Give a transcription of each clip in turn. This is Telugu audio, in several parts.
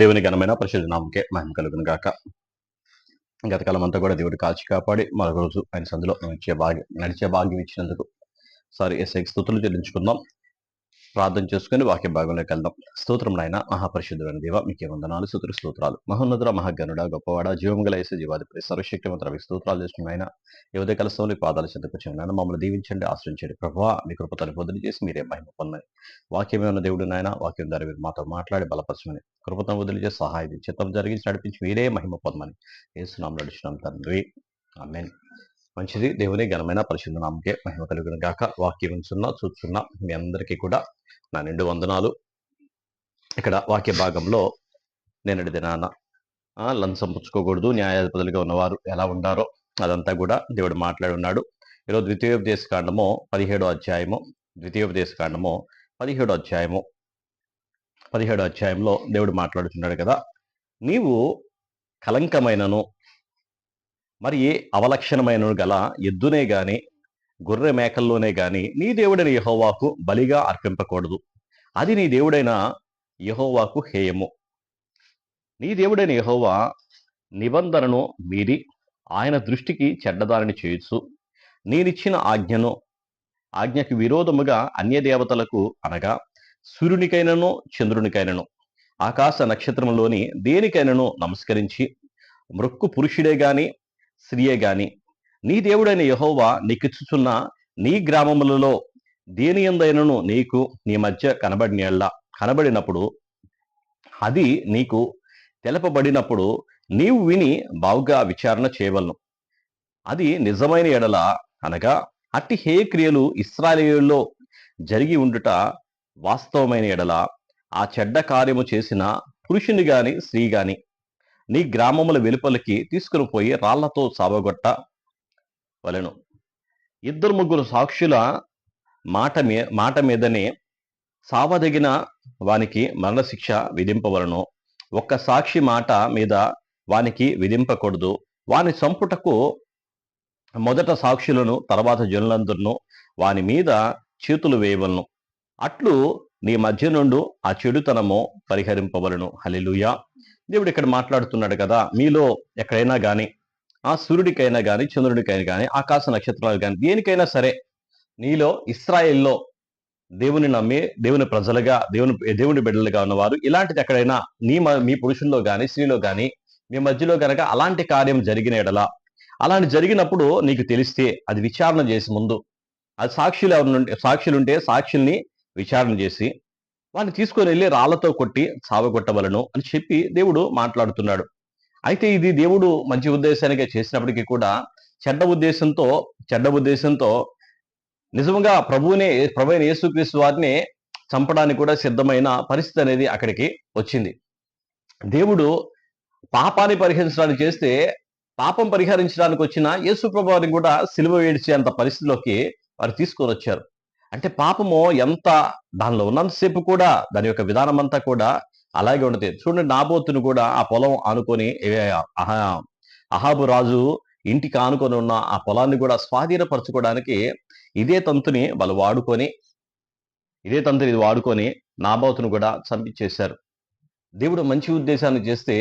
దేవుని ఘనమైన పరిశుద్ధ నామకే మహిమ కలుగును గాక. గతకాలం అంతా కూడా దేవుడు కాచి కాపాడి మరొక రోజు ఆయన సందులో నడిచే భాగ్యం నడిచే భాగ్యం ఇచ్చినందుకు సారీ ఎస్ఐకి స్థుతులు చెల్లించుకుందాం. ప్రార్థన చేసుకుని వాక్య భాగంలోకి వెళ్దాం. స్తోత్రం నాయన మహాపరిశుద్ధుడైన దేవ మీకే వందనాలు స్తోత్ర స్తోత్రాలు. మహోన్నతుల మహాగనుడ గొప్పవాడ జీవంగల యేసు జీవాధిపతి సర్వశక్తి మంత్ర స్తోత్రాలు చేసిన ఆయన యువత కలసంలో పాదాలు చెంతకు నాయన. మమ్మల్ని దీవించండి ఆశ్రయించండి ప్రభావ. మీ కృపతను పొందని చేసి మీరే మహిమ పొందని వాక్యమే ఉన్న దేవుడు నాయన వాక్యం ద్వారా మీరు మాతో మాట్లాడి బలపరచమని కృపతను వదిలి చేసి సహాయం చిత్తం జరిగించి నడిపించి మీరే మహిమ పొందమని ఏసునాం నడుచున్నాం తండ్రి. ఆమెన్. మంచిది దేవుని ఘనమైన పరిశుద్ధ నామకే మహిమ కలిగిన గాక. వాక్యం వింటున్నా చూస్తున్నా మీ అందరికీ కూడా నా నిండు వందనాలు. ఇక్కడ వాక్య భాగంలో నేను దినాన లంచం పుచ్చుకోకూడదు న్యాయాధిపతులుగా ఉన్నవారు ఎలా ఉండారో అదంతా కూడా దేవుడు మాట్లాడి ఉన్నాడు. ఈరోజు ద్వితీయోపదేశ కాండము పదిహేడో అధ్యాయము ద్వితీయోపదేశ కాండము పదిహేడో అధ్యాయము పదిహేడో అధ్యాయంలో దేవుడు మాట్లాడుతున్నాడు కదా. నీవు కలంకమైనను మరి ఏ అవలక్షణమైనను గల ఎద్దునే గాని గొర్రె మేకల్లోనే గాని నీ దేవుడైన యహోవాకు బలిగా అర్పింపకూడదు. అది నీ దేవుడైన యహోవాకు హేయము. నీ దేవుడైన యహోవా నిబంధనను మీరి ఆయన దృష్టికి చెడ్డదారిని చేయొచ్చు నేనిచ్చిన ఆజ్ఞను ఆజ్ఞకు విరోధముగా అన్య దేవతలకు అనగా సూర్యునికైనను చంద్రునికైనను ఆకాశ నక్షత్రంలోని దేనికైనను నమస్కరించి మృక్కు పురుషుడే గాని స్త్రీయే గాని నీ దేవుడైన యహోవా నీకిచ్చుచున్న నీ గ్రామములలో దేని ఎందైనను నీకు నీ మధ్య కనబడినల్లా కనబడినప్పుడు అది నీకు తెలపబడినప్పుడు నీవు విని బావుగా విచారణ చేయవలను. అది నిజమైన ఎడల అనగా అట్టి హే క్రియలు ఇస్రాయేలులో జరిగి ఉండుట వాస్తవమైన ఎడల ఆ చెడ్డ కార్యము చేసిన పురుషుని గాని స్త్రీ గాని నీ గ్రామముల వెలుపలికి తీసుకుని పోయి రాళ్ళతో సావగొట్ట వలెను. ఇద్దరు ముగ్గురు సాక్షుల మాట మీ మాట మీదనే సావదగిన వానికి మరణశిక్ష విధింపవలను. ఒక్క సాక్షి మాట మీద వానికి విధింపకూడదు. వాని సంపుటకు మొదట సాక్షులను తర్వాత జనులందరినూ వాని మీద చేతులు వేయవలను. అట్లు నీ మధ్య నుండు ఆ చెడుతనము పరిహరింపవలను. హలిలుయా దేవుడు ఇక్కడ మాట్లాడుతున్నాడు కదా మీలో ఎక్కడైనా కానీ ఆ సూర్యుడికైనా కానీ చంద్రుడికైనా కానీ ఆకాశ నక్షత్రాలు గాని దేనికైనా సరే నీలో ఇస్రాయిల్లో దేవుని నమ్మి దేవుని ప్రజలుగా దేవుని దేవుని బిడ్డలుగా ఉన్నవారు ఇలాంటిది ఎక్కడైనా నీ మీ పురుషుల్లో గాని స్త్రీలో గాని మీ మధ్యలో గనక అలాంటి కార్యం జరిగిన ఎడలా అలాంటి జరిగినప్పుడు నీకు తెలిస్తే అది విచారణ చేసి ముందు అది సాక్షులు ఎవరు సాక్షులుంటే సాక్షుల్ని విచారణ చేసి వాడిని తీసుకొని వెళ్ళి రాళ్ళతో కొట్టి సావగొట్టవలను అని చెప్పి దేవుడు మాట్లాడుతున్నాడు. అయితే ఇది దేవుడు మంచి ఉద్దేశానికే చేసినప్పటికీ కూడా చెడ్డ ఉద్దేశంతో చెడ్డ ఉద్దేశంతో నిజంగా ప్రభువునే ప్రభుని యేసుక్రీస్తు వారిని చంపడానికి కూడా సిద్ధమైన పరిస్థితి అనేది అక్కడికి వచ్చింది. దేవుడు పాపాన్ని పరిహరించడానికి చేస్తే పాపం పరిహరించడానికి వచ్చిన యేసు ప్రభువారిని కూడా సిలువ వేడిచేంత పరిస్థితిలోకి వారు తీసుకొని వచ్చారు. అంటే పాపము ఎంత దానిలో ఉన్నంతసేపు కూడా దాని యొక్క విధానం అంతా కూడా అలాగే ఉండదు చూడండి నాబోతును కూడా ఆ పొలం ఆనుకొని అహాబు రాజు ఇంటికి ఆనుకొని ఉన్న ఆ పొలాన్ని కూడా స్వాధీనపరచుకోవడానికి ఇదే తంతుని వాళ్ళు వాడుకొని ఇదే తంతుని ఇది వాడుకొని నాబోతును కూడా చంపించేశారు. దేవుడు మంచి ఉద్దేశాన్ని చేస్తే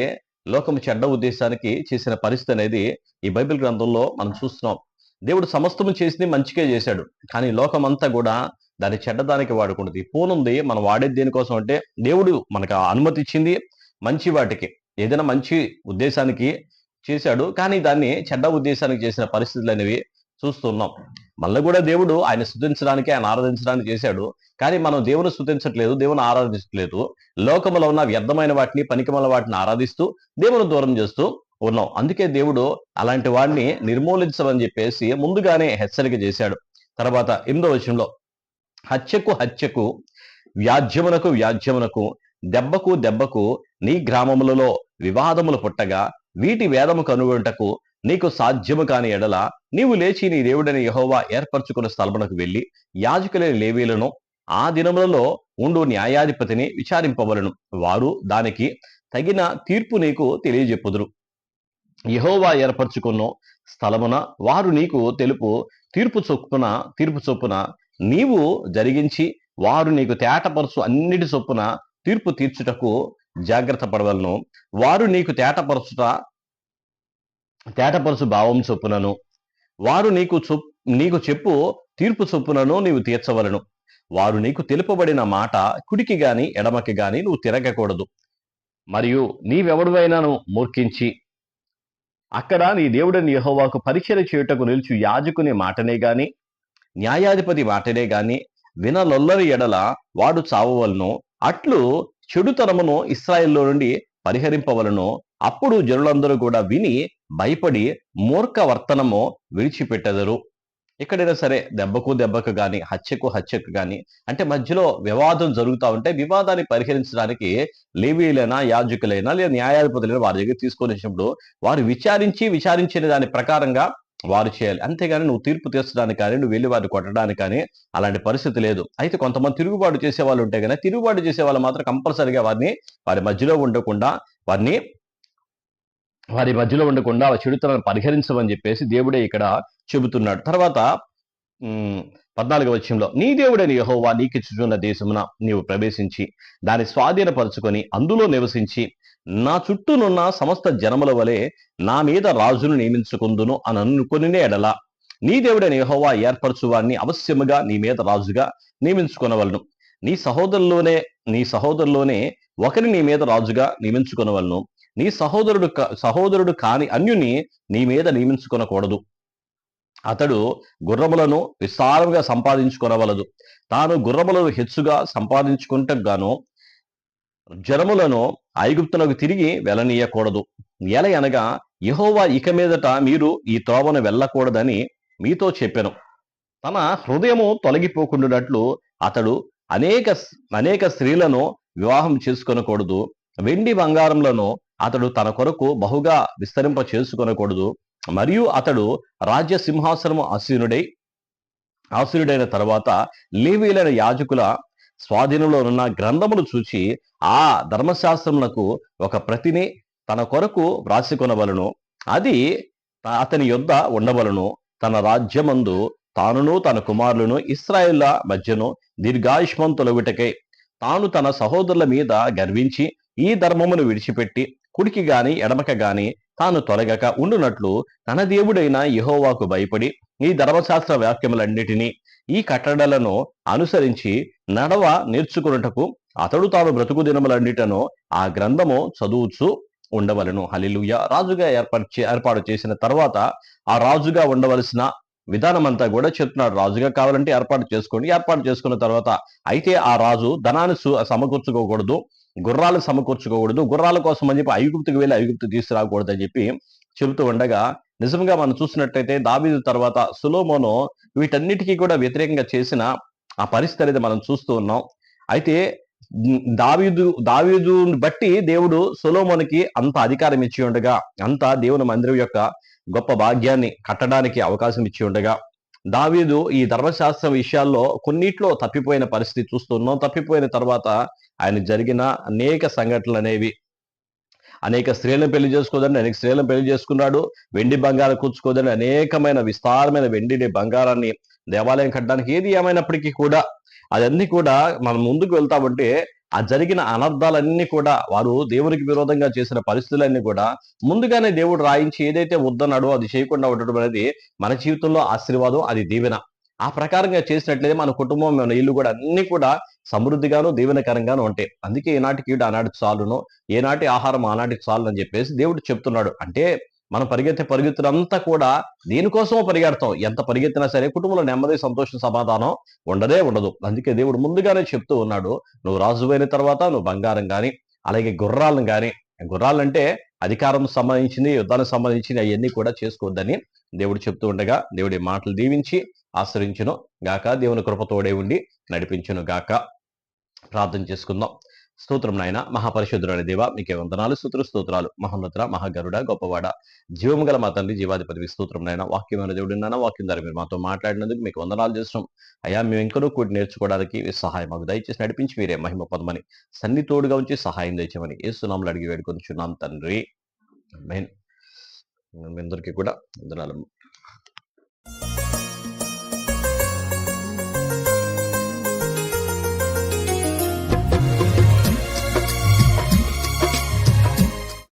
లోకం చెడ్డ ఉద్దేశానికి చేసిన పరిస్థితి అనేది ఈ బైబిల్ గ్రంథంలో మనం చూస్తున్నాం. దేవుడు సమస్తము చేసింది మంచిగా చేశాడు. కానీ లోకం అంతా కూడా దాన్ని చెడ్డదానికి వాడుకుంటుంది. పూనుంది మనం వాడేది దేనికోసం అంటే దేవుడు మనకు అనుమతి ఇచ్చింది మంచి వాటికి. ఏదైనా మంచి ఉద్దేశానికి చేశాడు కానీ దాన్ని చెడ్డ ఉద్దేశానికి చేసిన పరిస్థితులు అనేవి చూస్తున్నాం. మళ్ళీ కూడా దేవుడు ఆయన స్థుతించడానికి ఆయన ఆరాధించడానికి చేశాడు కానీ మనం దేవుని స్థుతించట్లేదు దేవుని ఆరాధించట్లేదు. లోకంలో ఉన్న వ్యర్థమైన వాటిని పనికిమల వాటిని ఆరాధిస్తూ దేవుని దూరం చేస్తూ ఉన్నాం. అందుకే దేవుడు అలాంటి వాడిని నిర్మూలించమని చెప్పేసి ముందుగానే హెచ్చరిక చేశాడు. తర్వాత ఎనిమిదో విషయంలో హత్యకు హత్యకు వ్యాజ్యమునకు వ్యాజ్యమునకు దెబ్బకు దెబ్బకు నీ గ్రామములలో వివాదములు పుట్టగా వీటి వేదము కనుగొంటకు నీకు సాధ్యము కాని ఎడల నీవు లేచి నీ దేవుడని యహోవా ఏర్పరచుకున్న స్థలమునకు వెళ్ళి యాజకులైన లేవీలను ఆ దినములలో ఉండు న్యాయాధిపతిని విచారింపవలను. వారు దానికి తగిన తీర్పు నీకు తెలియజెప్పుదురు. యహోవా ఏర్పరచుకున్న స్థలమున వారు నీకు తెలుపు తీర్పు చొప్పున తీర్పు చొప్పున నీవు జరిగించి వారు నీకు తేటపరుచు అన్నిటి చొప్పున తీర్పు తీర్చుటకు జాగ్రత్త పడవలను. వారు నీకు తేటపరచుట తేటపరుచు భావం చొప్పునను. వారు నీకు చొప్ నీకు చెప్పు తీర్పు చొప్పునను నీవు తీర్చవలను. వారు నీకు తెలుపబడిన మాట కుడికి గాని ఎడమకి గాని నువ్వు తిరగకూడదు. మరియు నీవెవడువైనాను మూర్ఖించి? అక్కడ నీ దేవుడని యహోవాకు పరీక్షలు చేయుటకు నిలుచు యాజకుని మాటనే గాని న్యాయాధిపతి మాటనే గాని వినలొల్లరి ఎడల వాడు చావవలను అట్లు చెడుతనమును ఇస్రాయిల్లో నుండి పరిహరింపవలను. అప్పుడు జనులందరూ కూడా విని భయపడి మూర్ఖ వర్తనము విడిచిపెట్టెదరు. ఎక్కడైనా సరే దెబ్బకు దెబ్బకు గాని హత్యకు హత్యకు గాని అంటే మధ్యలో వివాదం జరుగుతూ ఉంటే వివాదాన్ని పరిహరించడానికి లేవీలైనా యాజకులైనా లేదా న్యాయాధిపతులైనా వారి దగ్గర తీసుకొని వచ్చినప్పుడు వారు విచారించి విచారించిన దాని ప్రకారంగా వారు చేయాలి. అంతేగాని నువ్వు తీర్పు తీర్చడానికి కానీ నువ్వు వెళ్ళి వారిని కొట్టడానికి కానీ అలాంటి పరిస్థితి లేదు. అయితే కొంతమంది తిరుగుబాటు చేసే వాళ్ళు ఉంటే కానీ తిరుగుబాటు చేసే వాళ్ళు మాత్రం కంపల్సరిగా వారిని వారి మధ్యలో ఉండకుండా వారిని వారి మధ్యలో ఉండకుండా ఆ చెడుతనాన్ని పరిహరించమని చెప్పేసి దేవుడే ఇక్కడ చెబుతున్నాడు. తర్వాత పద్నాలుగు పద్నాలుగవ వచ్చంలో నీ దేవుడైన యెహోవా నీకిచ్చుచున్న దేశమున నీవు ప్రవేశించి దాన్ని స్వాధీనపరుచుకొని అందులో నివసించి నా చుట్టూనున్న సమస్త జనముల వలె నా మీద రాజును నియమించుకుందును అని అనుకునే ఎడల. నీ దేవుడైన యహోవా ఏర్పరచువాడిని అవశ్యముగా నీ మీద రాజుగా నియమించుకొనవలను. నీ సహోదరులోనే నీ సహోదరులోనే ఒకరి నీ మీద రాజుగా నియమించుకొనవలను. నీ సహోదరుడు సహోదరుడు కాని అన్యుని నీ మీద నియమించుకొనకూడదు. అతడు గుర్రములను విస్తారంగా సంపాదించుకొనవలదు. తాను గుర్రములను హెచ్చుగా సంపాదించుకుంటకు గాను జనములను ఐగుప్తునకు తిరిగి వెళ్ళనీయకూడదు. ఎల అనగా యెహోవా ఇక మీదట మీరు ఈ త్రోవను వెళ్ళకూడదని మీతో చెప్పాను. తన హృదయము తొలగిపోకుండాట్లు అతడు అనేక అనేక స్త్రీలను వివాహం చేసుకొనకూడదు. వెండి బంగారంలను అతడు తన కొరకు బహుగా విస్తరింప చేసుకొనకూడదు. మరియు అతడు రాజ్య సింహాసనము ఆసీనుడై ఆసురుడైన తర్వాత లేవీలైన యాజకుల స్వాధీనంలో ఉన్న గ్రంథమును చూచి ఆ ధర్మశాస్త్రములకు ఒక ప్రతిని తన కొరకు వ్రాసికొనవలను. అది అతని యొద్ద ఉండవలను. తన రాజ్యమందు తానును తన కుమారులను ఇస్రాయేళ్ళ మధ్యను దీర్ఘాయుష్మంతులవిటకై తాను తన సహోదరుల మీద గర్వించి ఈ ధర్మమును విడిచిపెట్టి కుడికి గాని ఎడమక గాని తాను తొలగక ఉండునట్లు తన దేవుడైన యహోవాకు భయపడి ఈ ధర్మశాస్త్ర వాక్యములన్నిటినీ ఈ కట్టడలను అనుసరించి నడవ నేర్చుకున్నటకు అతడు తాను బ్రతుకు దినములన్నిటను ఆ గ్రంథము చదువుచు ఉండవలను. హలిలుయ రాజుగా ఏర్పాటు చే- ఏర్పాటు చేసిన తర్వాత ఆ రాజుగా ఉండవలసిన విధానం అంతా కూడా చెప్తున్నాడు. రాజుగా కావాలంటే ఏర్పాటు చేసుకోండి. ఏర్పాటు చేసుకున్న తర్వాత అయితే ఆ రాజు ధనాన్ని సు- సమకూర్చుకోకూడదు గుర్రాలు సమకూర్చుకోకూడదు గుర్రాల కోసం అని చెప్పి ఐగుప్తుకు వెళ్ళి ఐగుప్తు తీసుకురాకూడదు అని చెప్పి చెబుతూ ఉండగా నిజంగా మనం చూసినట్టయితే దావీదు తర్వాత సులోమోను వీటన్నిటికీ కూడా వ్యతిరేకంగా చేసిన ఆ పరిస్థితి అనేది మనం చూస్తూ ఉన్నాం. అయితే దావీదు దావీదుని బట్టి దేవుడు సొలోమోనికి అంత అధికారం ఇచ్చి ఉండగా అంత దేవుని మందిరం యొక్క గొప్ప భాగ్యాన్ని కట్టడానికి అవకాశం ఇచ్చి ఉండగా దావీదు ఈ ధర్మశాస్త్ర విషయాల్లో కొన్నిట్లో తప్పిపోయిన పరిస్థితి చూస్తున్నాం తప్పిపోయిన తర్వాత ఆయన జరిగిన అనేక సంఘటనలు అనేవి అనేక స్త్రీలను పెళ్ళి చేసుకోదని అనేక స్త్రీలను పెళ్ళి చేసుకున్నాడు వెండి బంగారం కూర్చుకోదని అనేకమైన విస్తారమైన వెండిని బంగారాన్ని దేవాలయం కట్టడానికి ఏది ఏమైనప్పటికీ కూడా అదన్నీ కూడా మనం ముందుకు వెళ్తామంటే ఆ జరిగిన అనర్థాలన్నీ కూడా వారు దేవునికి విరోధంగా చేసిన పరిస్థితులన్నీ కూడా ముందుగానే దేవుడు రాయించి ఏదైతే వద్దన్నాడో అది చేయకుండా ఉండడం అనేది మన జీవితంలో ఆశీర్వాదం అది దీవెన. ఆ ప్రకారంగా చేసినట్లయితే మన కుటుంబం మన ఇల్లు కూడా అన్ని కూడా సమృద్ధిగాను దీవెనకరంగాను ఉంటాయి. అందుకే ఈనాటికి ఈడు ఆనాటికి చాలును ఏనాటి ఆహారం ఆనాటికి చాలు అని చెప్పేసి దేవుడు చెప్తున్నాడు. అంటే మనం పరిగెత్తే పరిగెత్తులంతా కూడా దేనికోసమో పరిగెడతాం. ఎంత పరిగెత్తినా సరే కుటుంబంలో నెమ్మది సంతోషం సమాధానం ఉండదే ఉండదు. అందుకే దేవుడు ముందుగానే చెప్తూ ఉన్నాడు నువ్వు రాజువైన తర్వాత నువ్వు బంగారం కానీ అలాగే గుర్రాలను కానీ గుర్రాలంటే అధికారం సంబంధించింది యుద్ధానికి సంబంధించింది అవన్నీ కూడా చేసుకోవద్దని దేవుడు చెప్తూ ఉండగా దేవుడి మాటలు దీవించి ఆశ్రయించును గాక. దేవుని కృపతోడే ఉండి నడిపించును గాక. ప్రార్థన చేసుకుందాం. స్తోత్రం నాయన. మహాపరిశుద్ధుడైన దేవ మీకే వందనాలు స్తోత్ర స్తోత్రాలు. మహోన్నత మహాగరుడ గొప్పవాడ జీవము గల మా తండ్రి జీవాధిపతికి స్తోత్రం నాయన. వాక్యమైన దేవుడు నాన్న వాక్యం ద్వారా మీరు మాతో మాట్లాడినందుకు మీకు వందనాలు చేస్తున్నాం. అయ్యా మేము ఇంకనూ కూడి నేర్చుకోవడానికి సహాయం మాకు దయచేసి నడిపించి మీరే మహిమ పదమని సన్ని తోడుగా ఉంచి సహాయం తెచ్చమని ఏసునాములు అడిగి వేడుకొంచున్నాం తండ్రి. మెయిన్ మీ అందరికీ కూడా వందనాలు.